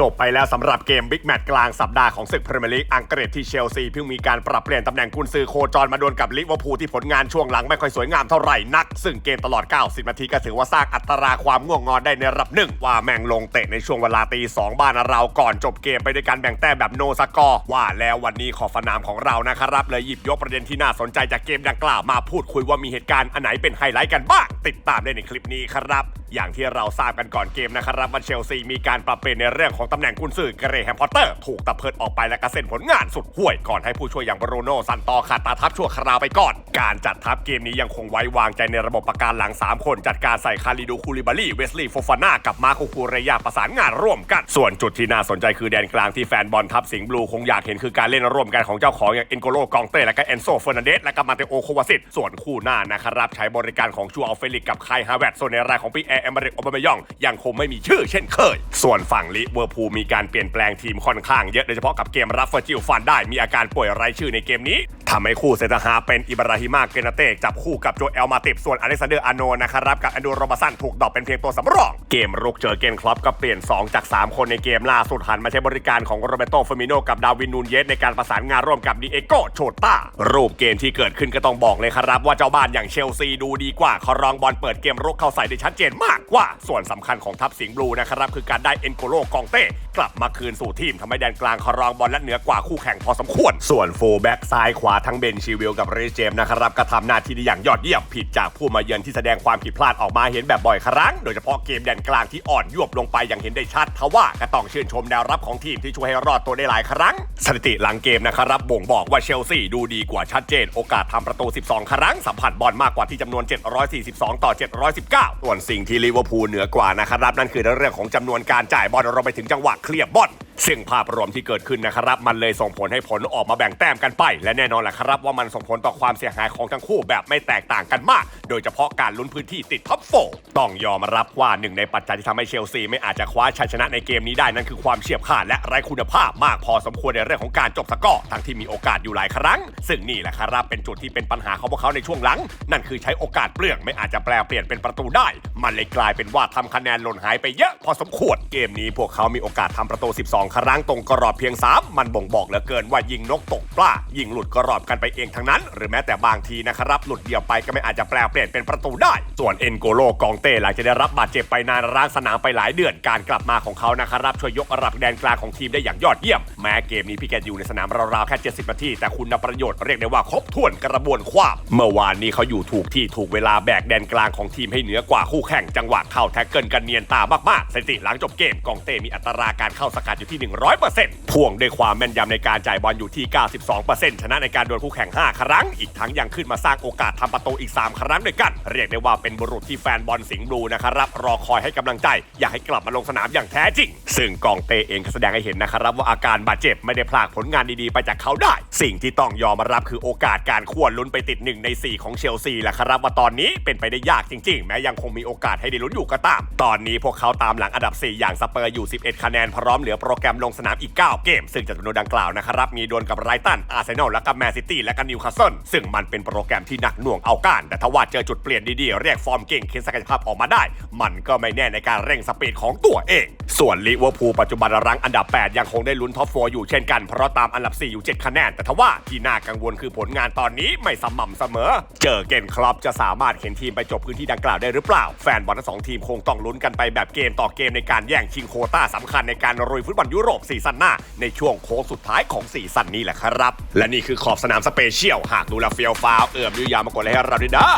จบไปแล้วสำหรับเกมบิ๊กแมตช์กลางสัปดาห์ของศึกพรีเมียร์ลีกอังกฤษที่เชลซีเพิ่งมีการปรับเปลี่ยนตำแหน่งกุนซือโคจรมาดวลกับลิเวอร์พูลที่ผลงานช่วงหลังไม่ค่อยสวยงามเท่าไหร่นัก ซึ่งเกมตลอด 90 นาทีก็ถือว่าสร้างอัตราความง่วงงอนได้ในระดับหนึ่ง ว่าแม่งลงเตะในช่วงเวลาตีสองบ้านเราก่อนจบเกมไปด้วยการแบ่งแต้มแบบโนสกอร์ว่าแล้ววันนี้ขอบสนามของเรานะครับเลยหยิบยกประเด็นที่น่าสนใจจากเกมดังกล่าวมาพูดคุยว่ามีเหตุการณ์อันไหนเป็นไฮไลท์กันบ้างติดตามได้ในคลิปนี้ครับ อย่างที่เราทราบกันก่อนเกมนะครับว่าเชลซีมีการปรับเปลี่ยนในเรื่องของตำแหน่งกุนซือเกเรแฮมพอตเตอร์ถูกตะเพิดออกไปและกระเซ็นผลงานสุดห่วยก่อนให้ผู้ช่วยอย่างบรูโน่ซันตอขาดตาทัพชั่วคราวไปก่อน การจัดทัพเกมนี้ยังคงไว้วางใจในระบบประการหลัง 3 คนจัดการใส่คาริดูคูลิบาลีเวสลีย์โฟฟาน่ากับมาโคคูเรยาประสานงานร่วมกัน ส่วนจุดที่น่าสนใจคือแดนกลางที่แฟนบอลทัพสิงห์บลูคงอยากเห็นคือการเล่นร่วมกันของเจ้าของอย่างเอ็นโกโลกองเต้และก็เอนโซเฟอร์นันเดสและก็มาเตโอโควาซิตส่วนคู่หน้านะครับใช้บริการของชูอัลเฟลิกกับไคฮาเวตส่วนในรายของปีแอร์เอมเบริกโอบามายองยังคงไม่มีชื่อเช่นเคย ส่วนฝั่งลิเวอร์พูลมีการเปลี่ยนแปลงทีมค่อนข้างเยอะโดยเฉพาะกับเกมรับเฟอร์จิลฟันได้มีอาการป่วยรายชื่อในเกมนี้ ทำให้คู่เซตฮาเป็นอิบราฮิมาเกนาเต้จับคู่กับโจเอลมาติบส่วนอเล็กซานเดอร์อาโนนะครับกับอันดูโรบาสันถูกดรอปเป็นเพียงตัวสำรอง เกมรุกเจอเกนคลอปก็เปลี่ยน 2 จาก 3 คนในเกมล่าสุดหันมาใช้บริการของโรเบโตเฟมิโนกับดาวินนูนเยสในการประสานงานร่วมกับดิเอโกโชต้ารูปเกมที่เกิดขึ้นก็ต้องบอกเลยครับ ว่าเจ้าบ้านอย่างเชลซีดูดีกว่าคอรองบอลเปิดเกมรุกเข้าใส่ได้ชัดเจนมากกว่าส่วนสำคัญของทัพสิงห์บลูนะครับคือการได้เอ็นโกโลกองเต้กลับมาคืนสู่ทีมทำให้แดนกลางครองบอลและเหนือกว่าคู่แข่งพอสมควร ส่วนโฟแบ็กซ้ายขวาทั้งเบนชีวิลกับเรเจมส์นะครับก็ทำหน้าที่ได้อย่างยอดเยี่ยมผิดจากผู้มาเยือนที่แสดงความผิดพลาดออกมาเห็นแบบบ่อยครั้ง โดยเฉพาะเกมแดนกลางที่อ่อนยวบลงไปอย่างเห็นได้ชัดทว่าก็ต้องชื่นชมแนวรับของทีมที่ช่วยให้รอดตัวได้หลายครั้ง สถิติหลังเกมนะครับบ่งบอกว่าเชลซีดูดีกว่าชัดเจน โอกาสทำประตู 12 ครั้งสัมผัสบอลมากกว่าที่จำนวน 742 ต่อ 719 ส่วนสิ่งที่ลิเวอร์พูลเหนือกว่านะครับนั่นคือเรื่องของจำนวนการจ่ายบอลรวมไปถึงจังหวะเคลียร์บอล ซึ่งภาพรวมที่เกิดขึ้นนะครับ มันเลยส่งผลให้ผลออกมาแบ่งแต้มกันไป และแน่นอนแหละครับว่ามันส่งผลต่อความเสียหายของทั้งคู่แบบไม่แตกต่างกันมาก โดยเฉพาะการลุ้นพื้นที่ติดท็อปโฟต้องยอมรับว่าหนึ่งในปัจจัยที่ทำให้เชลซีไม่อาจจะคว้าชัยชนะในเกมนี้ได้นั่นคือความเฉียบขาดและไร้คุณภาพมากพอสมควรในเรื่องของการจบสกอร์ทั้งที่มีโอกาสอยู่หลายครั้ง ซึ่งนี่แหละครับเป็นจุดที่เป็นปัญหาของพวกเขาในช่วงหลัง นั่นคือใช้โอกาสเปลืองไม่อาจจะแปลเปลี่ยนเป็นประตูได้ มันเลยกลายเป็นว่าทำคะแนนหล่นหายไปเยอะพอสมควรเกมนี้พวกเขามีโอกาสทำประตู 12ครั้งตรงกรอบเพียง 3 มันบ่งบอกเหลือเกินว่ายิงนกตกปลายิงหลุดกรอบกันไปเองทั้งนั้น หรือแม้แต่บางทีนะครับ หลุดเดียวไปก็ไม่อาจจะแปลเปลี่ยนเป็นประตูได้ ส่วนเอ็นโกโลกองเต้หลังจากได้รับบาดเจ็บไปนานร้างสนามไปหลายเดือนการกลับมาของเขานะครับช่วยยกระดับแดนกลางของทีมได้อย่างยอดเยี่ยม แม้เกมนี้พี่แกอยู่ในสนามราวๆแค่ 70 นาที แต่คุณประโยชน์เรียกได้ว่าครบถ้วนกระบวนความเมื่อวานนี้เขาอยู่ถูกที่ถูกเวลาแบกแดนกลางของทีมให้เหนือกว่าคู่แข่งจังหวะเข้าแท็กเกิลกันเนียนตามากๆสถิติหลังจบเกมกองเต้มีอัตราการเข้าสกัดอยู่ที่ 100%พ่วงด้วยความแม่นยำในการจ่ายบอลอยู่ที่ 92%ชนะในการโดนคู่แข่ง 5 ครั้ง อีกทั้งยังขึ้นมาสร้างโอกาสทำประตูอีก 3 ครั้งด้วยกัน เรียกได้ว่าเป็นบุรุษที่แฟนบอลสิงห์บลูนะครับรอคอยให้กำลังใจ อยากให้กลับมาลงสนามอย่างแท้จริง ซึ่งกองเตเองก็แสดงให้เห็นนะครับว่าอาการบาดเจ็บไม่ได้พลากผลงานดีๆไปจากเขาได้ สิ่งที่ต้องยอมรับคือโอกาสการควรลุ้นไปติดหนึ่งใน4 ของเชลซีแหละครับว่าตอนนี้เป็นไปได้ยากจริงๆ แม้ยังคงมีโอกาสให้ได้ลุ้นอยู่ก็ตาม ตอนนี้พวกเขาตามหลังอันดับ 4 อย่างสเปอร์อยู่ 11 คะแนนพร้อมเหลือโปรแกรมลงสนามอีก 9 เกม ซึ่งจากจำนวนดังกล่าวนะครับ มีดวลกับไรตัน อาร์เซนอล และก็แมนซิตี้ และก็นิวคาสเซิล ซึ่งมันเป็นโปรแกรมที่หนักหน่วงเอาการ แต่ถ้าว่าเจอจุดเปลี่ยนดีๆ เรียกฟอร์มเก่งเค้นศักยภาพออกมาได้ มันก็ไม่แน่ในการเร่งสปีดของตัวเอง ส่วนลิเวอร์พูลปัจจุบันรั้งอันดับ 8 ยังคงได้ลุ้นท็อปโฟอยู่เช่นกัน เพราะตามอันดับ 4 อยู่ 7 คะแนน แต่ทว่าที่น่ากังวลคือผลงานตอนนี้ไม่สม่ำเสมอ เจอเกนคลับจะสามารถเข็นทีมไปจบพื้นที่ดังกล่าวได้หรือเปล่า แฟนบอลทั้งสองทีมคงต้องลุ้นกันไปแบบเกมต่อเกมในการแย่งชิงโคต้าสำคัญในการรุยฟุตบอลยุโรปซีซั่นหน้า ในช่วงโค้งสุดท้ายของซีซั่นนี้แหละครับ และนี่คือขอบสนามสเปเชียล หากดูแลเฟียวฟาวเอื้อมยุยามากดเลยให้เราด้วยนะ